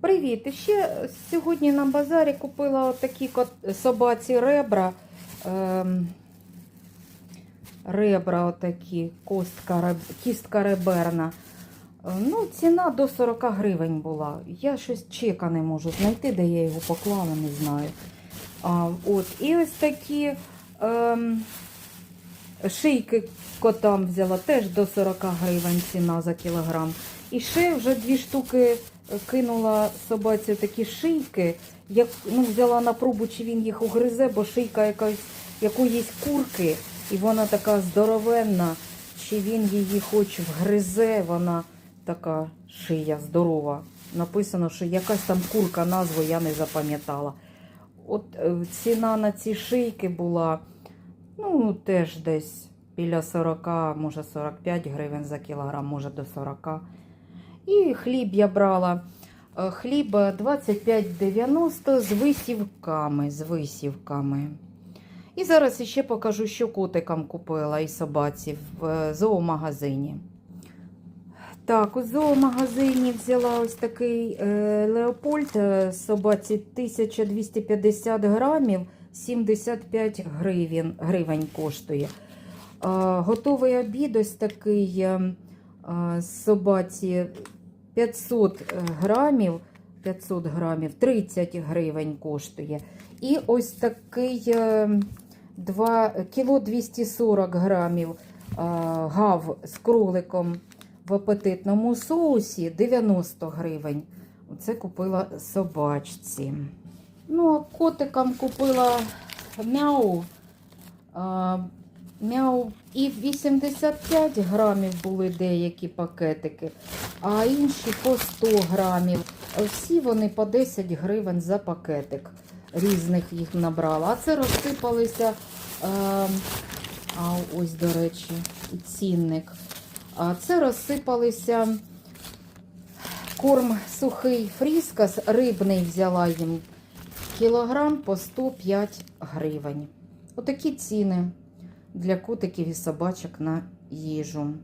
Привіт! Ще сьогодні на базарі купила такі собаці ребра. Ем, ребра отакі, костка, кістка реберна. Е, Ну, ціна до 40 гривень була. Я щось чека не можу знайти, де я його поклала, не знаю. А, от. І ось такі ем, шийки котам взяла теж до 40 гривень ціна за кілограм. І ще вже дві штуки кинула собаці такі шийки. Як, ну, взяла на пробу, чи він їх угризе, бо шийка якась якоїсь курки, і вона така здоровенна, чи він її хоч вгризе, вона така шия здорова. Написано, що якась там курка, назву я не запам'ятала. От е, ціна на ці шийки була ну, теж десь біля 40, може 45 гривень за кілограм, може до 40. І хліб я брала. Хліб 25,90 з висівками, з висівками. І зараз ще покажу, що котикам купила і собаці в е, зоомагазині. Так, у зоомагазині взяла ось такий е, Леопольд е, собаці 1250 грамів, 75 гривень, гривень коштує. Е, готовий обід ось такий е, е, собаці 500 грамів, 500 грамів, 30 гривень коштує. І ось такий е, 2, кіло 240 грамів е, гав з кроликом в апетитному соусі 90 гривень. Оце купила собачці. Ну, а котикам купила мяу. Мяу і 85 грамів були деякі пакетики, а інші по 100 грамів. Всі вони по 10 гривень за пакетик. Різних їх набрала. А це розсипалися. А, а ось, до речі, цінник. А це розсипалися корм сухий фріскас, рибний взяла їм кілограм по 105 гривень. Отакі ціни для котиків і собачок на їжу.